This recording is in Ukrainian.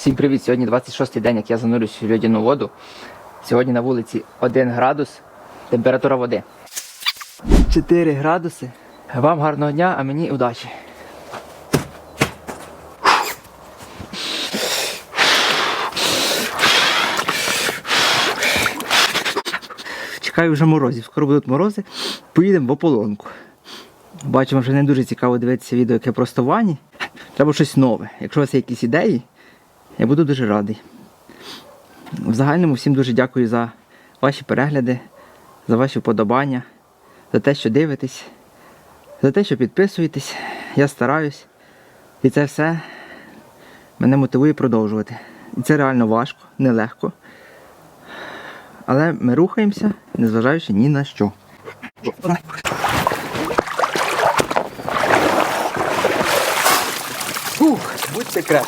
Всім привіт! Сьогодні 26-й день, як я занурююсь в льодяну воду. Сьогодні на вулиці 1 градус, температура води. 4 градуси. Вам гарного дня, а мені удачі. Чекаю вже морозів. Скоро будуть морози. Поїдемо в ополонку. Бачимо, вже не дуже цікаво дивитися відео, яке просто вані. Треба щось нове. Якщо у вас є якісь ідеї, я буду дуже радий. В загальному всім дуже дякую за ваші перегляди, за ваші вподобання, за те, що дивитесь, за те, що підписуєтесь. Я стараюсь. І це все мене мотивує продовжувати. І це реально важко, нелегко. Але ми рухаємося, незважаючи ні на що. Фух, будь секрет.